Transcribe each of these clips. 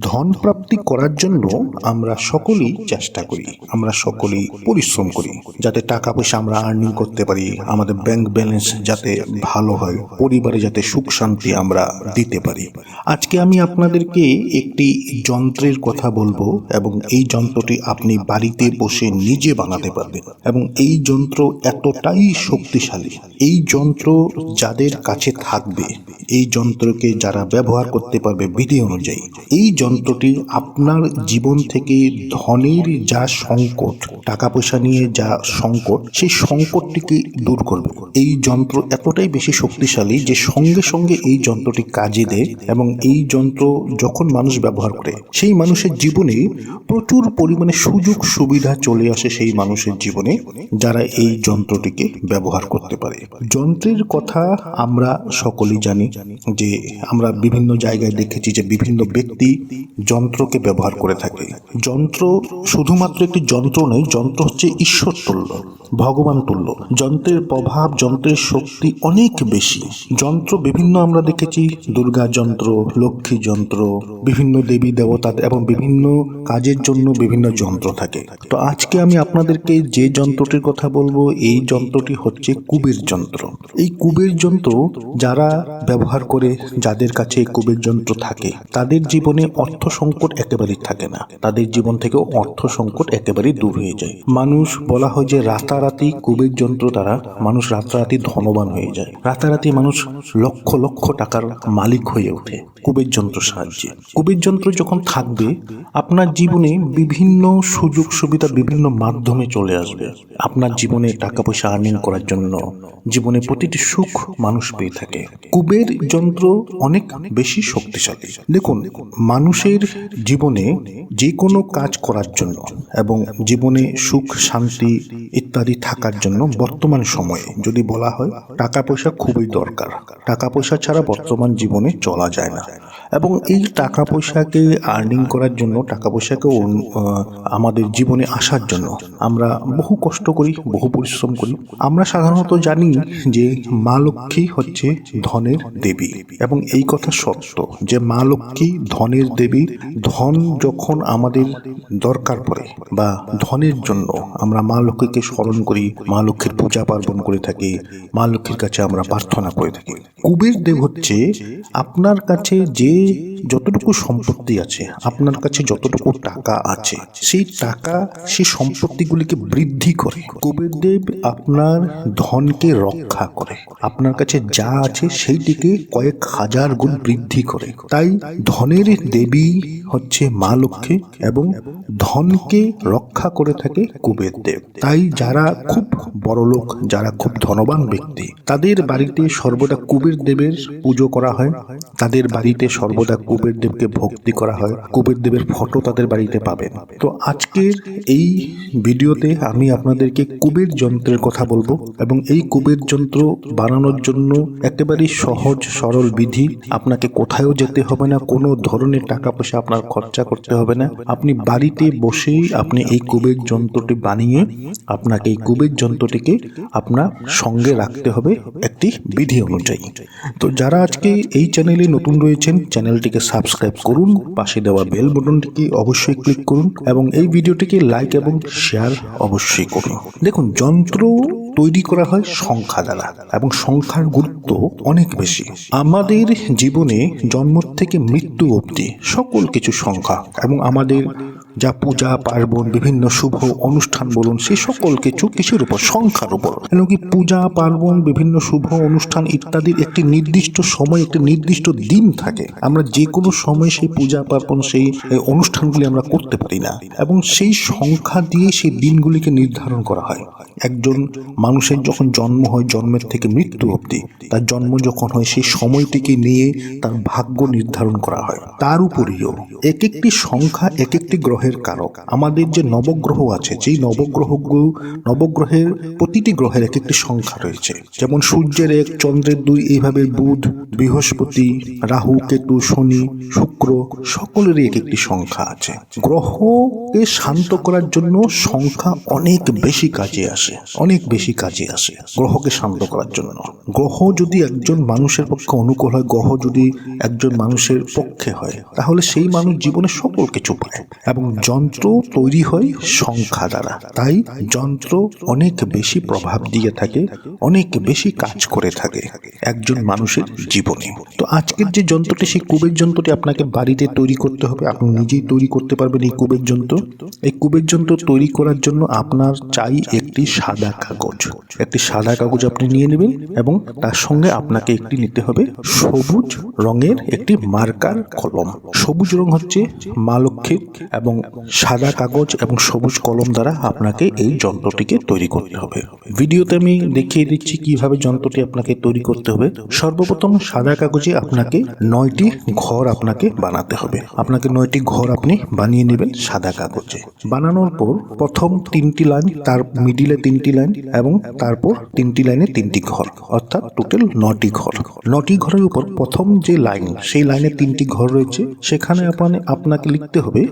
ধন প্রাপ্তি করার জন্য আমরা সকলেই চেষ্টা করি। আমরা সকলেই পরিশ্রম করি। যাতে টাকা পয়সা আমরা আর্নিং করতে পারি, আমাদের ব্যাংক ব্যালেন্স যাতে ভালো হয়, পরিবারে যাতে সুখ শান্তি আমরা দিতে পারি। আজকে আমি আপনাদেরকে একটি যন্ত্রের কথা বলব এবং এই যন্ত্রটি আপনি বাড়িতে বসে নিজে বানাতে পারবেন এবং এই যন্ত্র এতটাই শক্তিশালী। এই যন্ত্র যাদের কাছে থাকবে, এই যন্ত্রকে যারা ব্যবহার করতে পারবে বিধি অনুযায়ী, এই যন্ত্রটি আপনার জীবন থেকে ধনের যা সংকট টাকা পয়সা নিয়ে যা সংকট, সেই সংকটটিকে দূর করবে। এই যন্ত্র এতটাই বেশি শক্তিশালী যে সঙ্গে সঙ্গে এই যন্ত্রটি কাজে দেয় এবং এই যন্ত্র যখন মানুষ ব্যবহার করে, সেই মানুষের জীবনে প্রচুর পরিমাণে সুযোগ সুবিধা চলে আসে সেই মানুষের জীবনে যারা এই যন্ত্রটিকে ব্যবহার করতে পারে। যন্ত্রের কথা আমরা সকলেই জানি যে আমরা বিভিন্ন জায়গায় দেখেছি যে বিভিন্ন ব্যক্তি যন্ত্রকে ব্যবহার করে থাকে। যন্ত্র শুধুমাত্র একটি যন্ত্র নয়, যন্ত্র হচ্ছে ঈশ্বর তুল্য, ভগবান তুল্য। যন্ত্রের প্রভাব, যন্ত্রের শক্তি অনেক বেশি। যন্ত্র বিভিন্ন আমরা দেখেছি, দুর্গা যন্ত্র, লক্ষ্মী যন্ত্র, বিভিন্ন দেবী দেবতা এবং বিভিন্ন কাজের জন্য বিভিন্ন যন্ত্র থাকে। তো আজকে আমি আপনাদেরকে যে যন্ত্রটির কথা বলব, এই যন্ত্রটি হচ্ছে কুবের যন্ত্র। এই কুবের যন্ত্র যারা ব্যবহার করে, যাদের কাছে কুবের যন্ত্র থাকে, তাদের জীবনে অর্থ সংকট একেবারেই থাকে না। তাদের জীবন থেকেও অর্থ সংকট একেবারেই দূর হয়ে যায়। মানুষ বলা হয় যে রাতারাতি কুবের যন্ত্র দ্বারা মানুষ রাতারাতি ধনবান হয়ে যায়। রাতারাতি মানুষ লক্ষ লক্ষ টাকার মালিক হয়ে ওঠে কুবের যন্ত্র সাহায্যে। কুবের যন্ত্র যখন থাকবে, আপনার জীবনে বিভিন্ন সুযোগ সুবিধা বিভিন্ন মাধ্যমে চলে আসবে। আপনার জীবনে টাকা পয়সা আর্নিং করার জন্য জীবনে প্রতিটি সুখ মানুষ পেয়ে থাকে। কুবের যন্ত্র অনেক বেশি শক্তিশালী। দেখুন মানুষের জীবনে যে কোনো কাজ করার জন্য এবং জীবনে সুখ, শান্তি ইত্যাদি থাকার জন্য বর্তমান সময়ে যদি বলা হয়, টাকা পয়সা খুবই দরকার। টাকা পয়সা ছাড়া বর্তমান জীবনে চলা যায় না। এবং এই টাকা পয়সাকে আর্নিং করার জন্য টাকা পয়সাকে আমাদের জীবনে আসার জন্য আমরা বহু কষ্ট করি, বহু পরিশ্রম করি। আমরা সাধারণত জানি যে মা লক্ষ্মী হচ্ছে ধনের দেবী এবং এই কথা সত্য যে মা লক্ষ্মী ধনের দেবী, ধন যখন আমাদের দরকার পড়ে বা ধনের জন্য আমরা মা লক্ষ্মীকে স্মরণ করি, মা লক্ষ্মীর পূজা পার্বণ করে থাকি, মা লক্ষ্মীর কাছে আমরা প্রার্থনা করে থাকি। কুবের দেব হচ্ছে আপনার কাছে যে جی۔ যতটুকু সম্পত্তি আছে, আপনার কাছে যতটুকু টাকা আছে, সেই টাকা, সেই সম্পত্তিগুলিকে বৃদ্ধি করে। কুবের দেব আপনার ধনকে রক্ষা করে। আপনার কাছে যা আছে, সেইটিকে কয়েক হাজার গুণ বৃদ্ধি করে। তাই ধনের দেবী হচ্ছে মা লক্ষ্মী এবং ধনকে রক্ষা করে থাকে কুবের দেব তাই যারা খুব বড় লোক, যারা খুব ধনবান ব্যক্তি, তাদের বাড়িতে সর্বদা কুবের দেবের পুজো করা হয়। তাদের বাড়িতে সর্বদা কুবের দেবকে ভক্তি করা হয় কুবের দেবের ফটো তাদের বাড়িতে পাবেন। তো আজকের এই ভিডিওতে আমি আপনাদেরকে কুবের যন্ত্রের কথা বলব এবং এই কুবের যন্ত্র বানানোর জন্য একেবারেই সহজ, সরল বিধি, আপনাকে কোথায়ও যেতে হবে না, কোনো ধরনের টাকা পয়সা আপনার খরচা করতে হবে না। আপনি বাড়িতে বসেই আপনি এই কুবের যন্ত্রটি বানিয়ে আপনাকে এই কুবের যন্ত্রটিকে আপনার সঙ্গে রাখতে হবে একটি বিধি অনুযায়ী। তো যারা আজকে এই চ্যানেলে নতুন রয়েছেন, চ্যানেলটিকে সাবস্ক্রাইব করুন, পাশে দেওয়া বেল বটনটিকে অবশ্যই ক্লিক করুন এবং এই ভিডিওটিকে লাইক এবং শেয়ার অবশ্যই করুন। দেখুন, যন্ত্র তৈরি করা হয় সংখ্যা দ্বারা এবং সংখ্যার গুরুত্ব অনেক বেশি। আমাদের জীবনে জন্ম থেকে মৃত্যু অবধি সকল কিছু সংখ্যা এবং আমাদের যা পূজা, পার্বণ, বিভিন্ন শুভ অনুষ্ঠান বলুন, সে সকল কিছু কিসের উপর? সংখ্যার উপর। এমনকি পূজা, পার্বণ, বিভিন্ন শুভ অনুষ্ঠান ইত্যাদির একটি নির্দিষ্ট সময়, একটি নির্দিষ্ট দিন থাকে। আমরা যে কোনো সময় সেই পূজা, পার্বণ, সেই অনুষ্ঠানগুলি আমরা করতে পারি না। এবং সেই সংখ্যা দিয়ে সেই দিনগুলিকে নির্ধারণ করা হয়। একজন মানুষের যখন জন্ম হয়, জন্মের থেকে মৃত্যু অবধি, তার জন্ম যখন হয়, সেই সময়টিকে নিয়ে তার ভাগ্য নির্ধারণ করা হয়। তার উপরেও এক একটি সংখ্যা এক একটি গ্রহের গ্রহের কারক। আমাদের যে নবগ্রহ আছে, যেই নবগ্রহগুলো নবগ্রহের প্রতিটি গ্রহের এক একটি সংখ্যা রয়েছে। যেমন সূর্যের এক, চন্দ্রের দুই, এইভাবে বুধ, বৃহস্পতি, রাহু, কেতু, শনি, শুক্র সকলেরই এক একটি সংখ্যা আছে। গ্রহকে শান্ত করার জন্য সংখ্যা অনেক বেশি কাজে আসে, অনেক বেশি কাজে আসে গ্রহকে শান্ত করার জন্য। গ্রহ যদি একজন মানুষের পক্ষে অনুকূল হয়, গ্রহ যদি একজন মানুষের পক্ষে হয়, তাহলে সেই মানুষ জীবনে সকল কিছু পায় এবং যন্ত্র তৈরি হয় সংখ্যা দ্বারা। তাই যন্ত্র অনেক বেশি প্রভাব দিয়ে থাকে, অনেক বেশি কাজ করে থাকে একজন মানুষের জীবনে। তো আজকের যে যন্ত্রটি, সেই কুবের যন্ত্রটি আপনাকে বাড়িতে তৈরি করতে হবে। আপনি নিজেই তৈরি করতে পারবেন এই কুবের যন্ত্র। এই কুবের যন্ত্র তৈরি করার জন্য আপনার চাই একটি সাদা কাগজ। একটি সাদা কাগজ আপনি নিয়ে নেবেন এবং তার সঙ্গে আপনাকে একটি নিতে হবে সবুজ রঙের একটি মার্কার কলম। সবুজ রং হচ্ছে মা এবং সাদা কাগজ এবং সবুজ কলম দ্বারা আপনাকে এই যন্ত্রটিকে তৈরি করতে হবে। ভিডিওতে আমি দেখিয়ে দিচ্ছি কীভাবে যন্ত্রটি আপনাকে তৈরি করতে হবে। সর্বপ্রথম সাদা কাগজে আপনাকে নয়টি ঘর আপনাকে বানাতে হবে। আপনাকে নয়টি ঘর আপনি বানিয়ে নেবেন সাদা কাগজে। বানানোর পর প্রথম তিনটি লাইন, তার মিডিলে তিনটি লাইন এবং তারপর তিনটি লাইনে তিনটি ঘর, অর্থাৎ টোটাল নটি ঘর। নটি ঘরের উপর প্রথম যে লাইন, সেই লাইনে তিনটি ঘর রয়েছে, সেখানে আপনি আপনাকে লিখতে হবে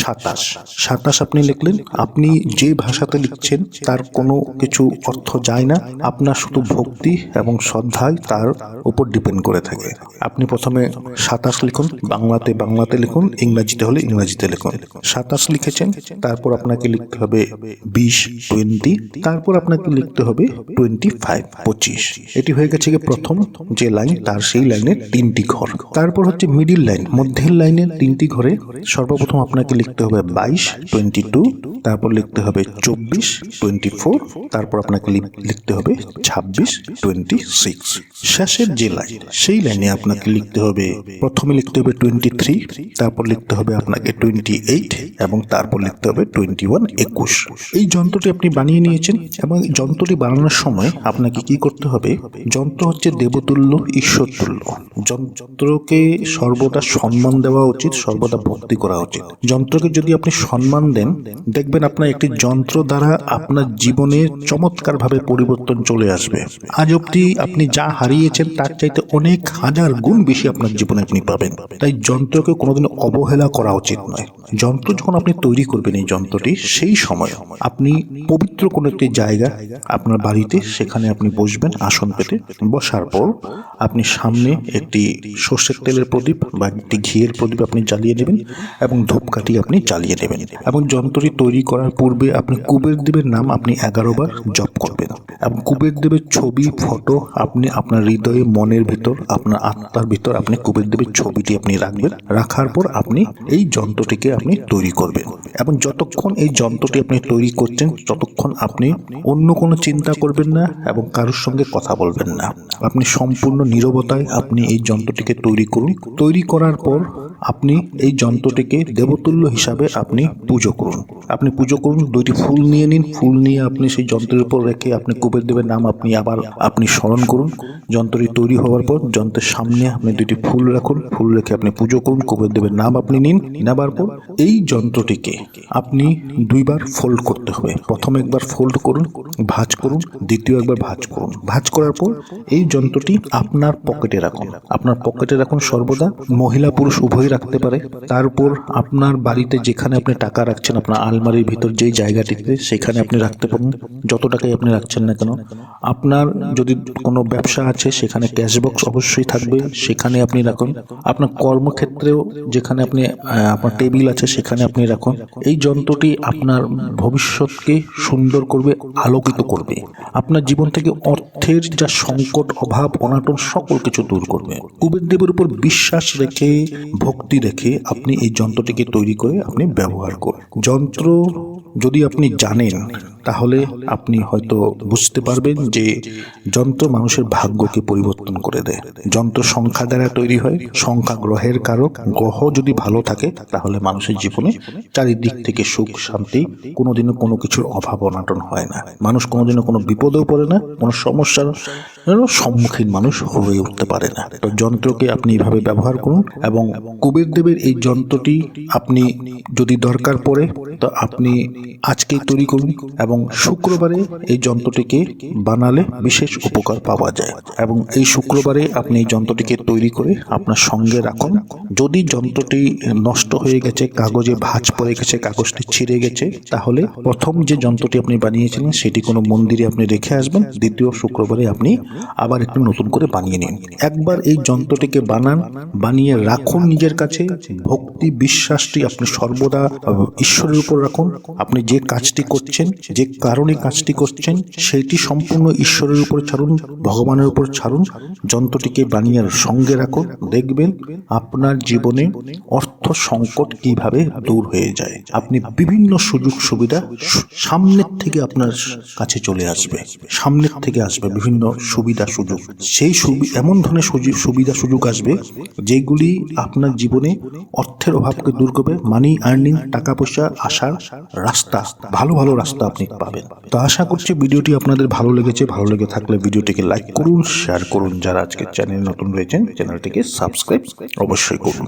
সাতাশ। সাতাশ আপনি লিখলেন, আপনি যে ভাষাতে লিখছেন, তার কোনো কিছু অর্থ যায় না। আপনার শুধু ভক্তি এবং শ্রদ্ধায় তার উপর ডিপেন্ড করে থাকে। আপনি প্রথমে সাতাশ লিখুন, বাংলাতে বাংলাতে লিখুন, ইংরাজিতে হলে ইংরাজিতে লিখুন। সাতাশ লিখেছেন, তারপর আপনাকে লিখতে হবে বিশ, টোয়েন্টি, তারপর আপনাকে লিখতে হবে টোয়েন্টি ফাইভ পঁচিশ। এটি হয়ে গেছে গিয়ে প্রথম যে লাইন, তার সেই লাইনের তিনটি ঘর। তারপর হচ্ছে মিডিল লাইন, মধ্যের লাইনের তিনটি ঘরে সর্বপ্রথম আপনাকে লিখতে হবে বাইশ টোয়েন্টি টু তারপর লিখতে হবে চব্বিশ টোয়েন্টি ফোর তারপর আপনাকে লিখতে হবে ছাব্বিশ টোয়েন্টি সিক্স শেষের যে লাইন সেই লাইনে আপনাকে লিখতে হবে, প্রথমে লিখতে হবে টোয়েন্টি থ্রি তারপর লিখতে হবে আপনাকে টোয়েন্টি এইট এবং তারপর লিখতে হবে টোয়েন্টি ওয়ান একুশ। এই যন্ত্রটি আপনি বানিয়ে নিয়েছেন এবং যন্ত্রটি বানানোর সময় আপনাকে কি করতে হবে, যন্ত্র হচ্ছে দেবতুল্য, ঈশ্বরতুল্য। যন্ত্রকে সর্বদা সম্মান দেওয়া উচিত, সর্বদা ভক্তি করা উচিত। যন্ত্রকে যদি আপনি সম্মান দেন, দেখবেন আপনার একটি যন্ত্র দ্বারা আপনার জীবনে চমৎকার ভাবে পরিবর্তন চলে আসবে। আজ অব্দি আপনি যা হারিয়েছেন, তার চাইতে অনেক হাজার গুণ বেশি আপনার জীবনে আপনি পাবেন। তাই যন্ত্রকে কোনোদিন অবহেলা করা উচিত নয়। যন্ত্র যখন আপনি তৈরি করবেন এই যন্ত্রটি, সেই সময় আপনি পবিত্র কোনো একটি জায়গা আপনার বাড়িতে, সেখানে আপনি বসবেন, আসন পেতে। বসার পর আপনি সামনে একটি সর্ষের তেলের প্রদীপ বা একটি ঘিয়ের প্রদীপ আপনি জ্বালিয়ে নেবেন এবং ধূপকাঠি আপনি জ্বালিয়ে নেবেন এবং যন্ত্রটি তৈরি করার পূর্বে আপনি কুবের দেবের নাম আপনি এগারো বার জপ করবেন। এবং কুবের দেবের ছবি, ফটো আপনি আপনার হৃদয়ে, মনের ভিতর, আপনার আত্মার ভিতর আপনি কুবের দেবের ছবিটি আপনি রাখবেন। রাখার পর আপনি এই যন্ত্রটিকে আপনি তৈরি করবেন। এবং যতক্ষণ এই যন্ত্রটি আপনি তৈরি করছেন, ততক্ষণ আপনি অন্য কোনো চিন্তা করবেন না এবং কারোর সঙ্গে কথা বলবেন না। আপনি সম্পূর্ণ নীরবতায় আপনি এই যন্ত্রটিকে তৈরি করুন। তৈরি করার পর আপনি এই যন্ত্রটিকে দেবতুল্য হিসাবে আপনি পুজো করুন। আপনি পুজো করুন, দুইটি ফুল নিয়ে নিন। ফুল নিয়ে আপনি সেই যন্ত্রের উপর রেখে আপনি কুবের দেবের নাম আপনি আবার আপনি স্মরণ করুন। যন্ত্রটি তৈরি হওয়ার পর যন্ত্রের সামনে আপনি দুইটি ফুল রাখুন। ফুল রেখে আপনি পুজো করুন কুবের দেবের নাম আপনি নিন। নেবার পর এই যন্ত্রটিকে আপনি দুইবার ফোল্ড করতে হবে। প্রথম একবার ফোল্ড করুন, ভাঁজ করুন, দ্বিতীয় একবার ভাঁজ করুন। ভাঁজ করার পর এই যন্ত্রটি আপনার পকেটে রাখুন। আপনার পকেটে রাখুন সর্বদা মহিলা পুরুষ উভয়ই রাখতে পারে। তারপর আপনার বাড়িতে যেখানে আপনি টাকা রাখছেন, আপনার আলমারির ভিতর যেই জায়গাটিতে, সেখানে আপনি রাখতে পারেন যত টাকাই আপনি রাখছেন না কেন, আপনার যদি কোনো ব্যবসা আছে, সেখানে ক্যাশ বক্স অবশ্যই থাকবে। সেখানে আপনি রাখুন। আপনার কর্মক্ষেত্রেও যেখানে আপনি আপনার টেবিল আছে, সেখানে আপনি রাখুন। এই যন্ত্রটি আপনার ভবিষ্যৎকে সুন্দর করবে, আলোকিত করবে। আপনার জীবন থেকে অর্থের যা সংকট, অভাব, অনাটন, সকল কিছু দূর করবে। কুবের দেবের উপর বিশ্বাস রেখে, ভক্তি রেখে আপনি এই যন্ত্রটিকে তৈরি করে আপনি ব্যবহার করুন। যন্ত্র যদি আপনি জানেন তাহলে আপনি হয়তো বুঝতে পারবেন যে যন্ত্র মানুষের ভাগ্যকে পরিবর্তন করে দেয়। যন্ত্র সংখ্যা দ্বারা তৈরি হয়, সংখ্যা গ্রহের কারক, গ্রহ যদি ভালো থাকে, তাহলে মানুষের জীবনে চারিদিক থেকে সুখ, শান্তি, কোনোদিনও কোনো কিছুর অভাব অনাটন হয় না। মানুষ কোনোদিনও কোনো বিপদেও পড়ে না, কোনো সমস্যার সম্মুখীন মানুষ হয়ে উঠতে পারে না। তো যন্ত্রকে আপনি এইভাবে ব্যবহার করুন এবং কুবের দেবের এই যন্ত্রটি আপনি যদি দরকার পড়ে, তো আপনি আজকেই তৈরি করুন এবং শুক্রবারে এই যন্ত্রটিকে বানালে বিশেষ উপকার পাওয়া যায়। এবং এই শুক্রবারে আপনি এই যন্ত্রটিকে তৈরি করে আপনার সঙ্গে রাখুন। যদি যন্ত্রটি নষ্ট হয়ে গেছে, কাগজে ভাঁজ পড়ে গেছে, কাগজটি ছিঁড়ে গেছে, তাহলে প্রথম যে যন্ত্রটি আপনি বানিয়েছিলেন, সেটি কোনো মন্দিরে আপনি রেখে আসবেন। দ্বিতীয় শুক্রবারে আপনি আবার একটু নতুন করে বানিয়ে নিন। একবার এই যন্ত্রটিকে বানান, বানিয়ে রাখুন নিজের কাছে। ভক্তি বিশ্বাসটি আপনি সর্বদা ঈশ্বরের উপর রাখুন। আপনি যে কাজটি করছেন যে কারণে কাজটি করছেন সেইটি সম্পূর্ণ ঈশ্বরের উপর ছাড়ুন, ভগবানের উপর ছাড়ুন। যন্ত্রটিকে বানিয়ে সঙ্গে রাখুন। দেখবেন আপনার জীবনে অর্থ সংকট কীভাবে দূর হয়ে যায়। আপনি বিভিন্ন সুযোগ সুবিধা সামনের থেকে আপনার কাছে চলে আসবে। সামনের থেকে আসবে বিভিন্ন সুবিধা সুযোগ। সেই এমন ধরনের সুবিধা সুযোগ আসবে যেগুলি আপনার জীবনে অর্থের অভাবকে দূর করবে। মানি আর্নিং টাকা পয়সা আসার রাস্তা, ভালো ভালো রাস্তা আপনি পাবেন। তো আশা করছি ভিডিওটি আপনাদের ভালো লেগেছে। ভালো লেগে থাকলে ভিডিওটিকে লাইক করুন শেয়ার করুন। যারা আজকে চ্যানেল নতুন রয়েছেন চ্যানেলটিকে সাবস্ক্রাইব অবশ্যই করুন।